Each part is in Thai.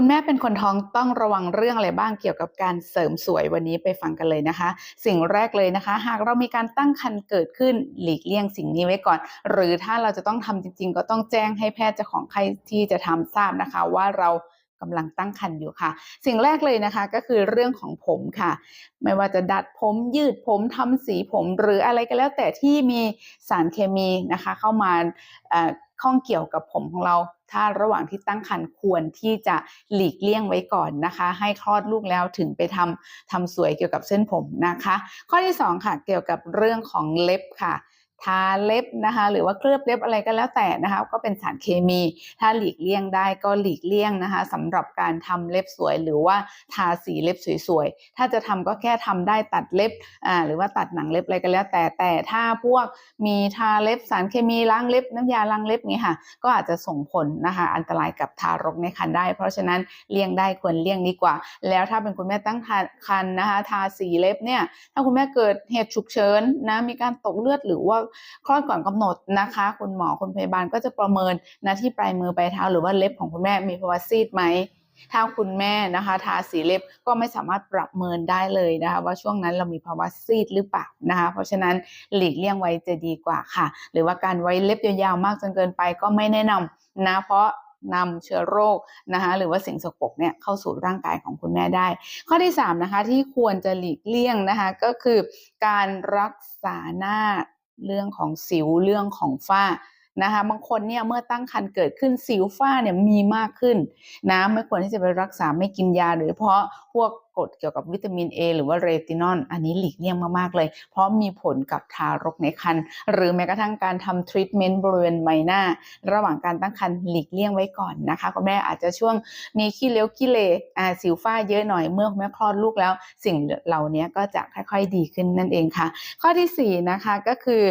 คุณแม่เป็นคนท้องต้องระวังเรื่องอะไรบ้างเกี่ยวกับการเสริมสวยวันนี้ไปฟังกันเลยนะคะ สิ่งแรกเลยนะคะ หากเรามีการตั้งครรภ์เกิดขึ้นหลีกเลี่ยงสิ่งนี้ไว้ก่อน หรือถ้าเราจะต้องทำจริง ๆ ก็ต้องแจ้งให้แพทย์เจ้าของไข้ที่จะทำทราบนะคะ ว่าเรากำลังตั้งครรภ์อยู่ค่ะ สิ่งแรกเลยนะคะก็คือเรื่องของผมค่ะ ไม่ว่าจะดัดผมยืดผมทำสีผมหรืออะไรก็แล้วแต่ที่มีสารเคมีนะคะ เข้ามา ข้องเกี่ยวกับผมของเรา ถ้าระหว่างที่ตั้งครรภ์ควรที่จะหลีกเลี่ยงไว้ก่อนนะคะ ให้คลอดลูกแล้วถึงไปทำทำสวยเกี่ยวกับเส้นผมนะคะ ข้อที่สองค่ะ เกี่ยวกับเรื่องของเล็บค่ะ ทาเล็บนะคะ หรือว่าเคลือบเล็บอะไรก็แล้วแต่นะคะ ก็เป็นสารเคมี ถ้าหลีกเลี่ยงได้ก็หลีกเลี่ยงนะคะสำหรับการทำเล็บสวย หรือว่าทาสีเล็บสวยๆ ถ้าจะทำก็แค่ทำได้ตัดเล็บอ่าหรือว่าตัดหนังเล็บอะไรก็แล้ว แต่แต่ถ้าพวกมีทาเล็บสารเคมีล้างเล็บ น้ำยาล้างเล็บนี้ค่ะ ก็อาจจะส่งผลนะคะ อันตรายกับทารกในครรภ์ได้ เพราะฉะนั้นเลี่ยงได้ควรเลี่ยงดีกว่า แล้วถ้าเป็นคุณแม่ตั้งครรภ์นะคะ ทาสีเล็บเนี่ยถ้าคุณแม่เกิดเหตุฉุกเฉินนะมีการตกเลือดหรือว่าคลอดก่อนกำหนดนะคะ คุณหมอคุณพยาบาลก็จะประเมินนะที่ปลายมือปลายเท้าหรือว่าเล็บของคุณแม่มีภาวะซีดไหมถ้าคุณแม่นะคะ ทาสีเล็บก็ไม่สามารถประเมินได้เลยนะคะ ว่าช่วงนั้นเรามีภาวะซีดหรือเปล่านะคะ เพราะฉะนั้นหลีกเลี่ยงไว้จะดีกว่าค่ะ หรือว่าการไว้เล็บยาวๆมากจนเกินไปก็ไม่แนะนำนะ เพราะนำเชื้อโรคนะคะหรือว่าสิ่งสกปรกเนี่ยเข้าสู่ร่างกายของคุณแม่ได้ ข้อที่3นะคะที่ควรจะหลีกเลี่ยงนะคะก็คือการรักษาหน้า เรื่องของสิวเรื่องของฝ้า นะคะบางคนเนี่ยเมื่อตั้งครรภ์เกิดขึ้นสิวฝ้าเนี่ยมีมากขึ้นนะไม่ควรที่จะไปรักษาไม่กินยา หรือเพราะพวกกรดเกี่ยวกับวิตามิน A หรือว่าเรตินอลอันนี้หลีกเลี่ยงมากๆเลย เพราะมีผลกับทารกในครรภ์หรือแม้กระทั่งการทำทรีทเมนต์บริเวณใบหน้า ระหว่างการตั้งครรภ์หลีกเลี่ยงไว้ก่อนนะคะคุณแม่อาจจะช่วงมีขี้เลี้ยวขี้เลอ่าสิวฝ้าเยอะหน่อยเมื่อคุณแม่คลอดลูกแล้ว สิ่งเหล่านี้ก็จะค่อยๆดีขึ้นนั่นเองค่ะ ข้อที่สี่นะคะก็คือ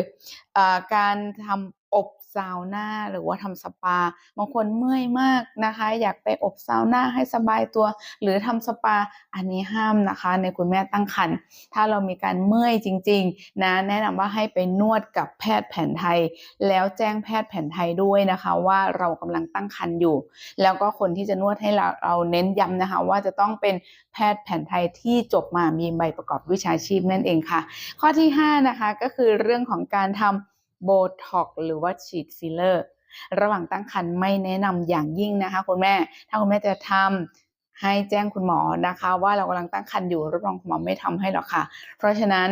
อการทำอบ ซาวน่าหรือว่าทำสปา บางคนเมื่อยมากนะคะ อยากไปอบซาวน่าให้สบายตัว หรือทำสปาอันนี้ห้ามนะคะ ในคุณแม่ตั้งครรภ์ถ้าเรามีการเมื่อยจริงๆนะแนะนำว่าให้ไปนวดกับแพทย์แผนไทย แล้วแจ้งแพทย์แผนไทยด้วยนะคะ ว่าเรากำลังตั้งครรภ์อยู่ แล้วก็คนที่จะนวดให้เราเราเน้นย้ำนะคะ ว่าจะต้องเป็นแพทย์แผนไทยที่จบมามีใบประกอบวิชาชีพนั่นเองค่ะ ข้อที่ 5 นะคะก็คือเรื่องของการทำ โบท็อกหรือว่าฉีดฟิลเลอร์ ระหว่างตั้งครรภ์ไม่แนะนำอย่างยิ่งนะคะคุณแม่ ถ้าคุณแม่จะทำให้แจ้งคุณหมอนะคะ ว่าเรากำลังตั้งครรภ์อยู่รับรองคุณหมอไม่ทำให้หรอกค่ะ เพราะฉะนั้น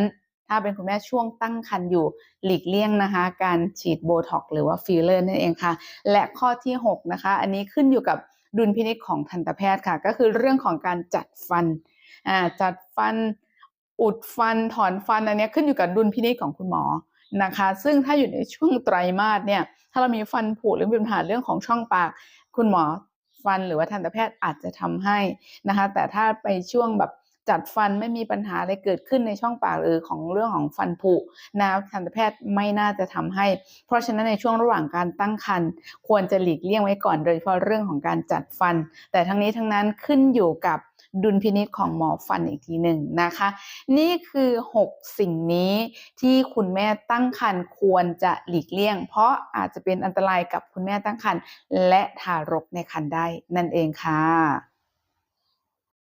ถ้าเป็นคุณแม่ช่วงตั้งครรภ์อยู่หลีกเลี่ยงนะคะ การฉีดโบท็อกหรือว่าฟิลเลอร์นั่นเองค่ะ และข้อที่6นะคะ อันนี้ขึ้นอยู่กับดุลพินิจของทันตแพทย์ค่ะ ก็คือเรื่องของการจัดฟันอ่าจัดฟัน อุดฟันถอนฟันอันนี้ขึ้นอยู่กับดุลพินิจของคุณหมอ นะคะ ซึ่งถ้าอยู่ในช่วงไตรมาสเนี่ย ถ้าเรามีฟันผุหรือมีปัญหาเรื่องของช่องปาก คุณหมอฟันหรือว่าทันตแพทย์อาจจะทำให้นะคะ แต่ถ้าไปช่วงแบบจัดฟันไม่มีปัญหาอะไรเกิดขึ้นในช่องปากหรือของเรื่องของฟันผุนะทันตแพทย์ไม่น่าจะทำให้ เพราะฉะนั้นในช่วงระหว่างการตั้งครรภ์ควรจะหลีกเลี่ยงไว้ก่อนโดยเฉพาะเรื่องของการจัดฟัน แต่ทั้งนี้ทั้งนั้นขึ้นอยู่กับ ดุลพินิจของหมอฟันอีกทีหนึ่งนะคะ นี่คือ 6 สิ่งนี้ที่คุณแม่ตั้งครรภ์ควรจะหลีกเลี่ยง เพราะอาจจะเป็นอันตรายกับคุณแม่ตั้งครรภ์และทารกในครรภ์ได้นั่นเองค่ะ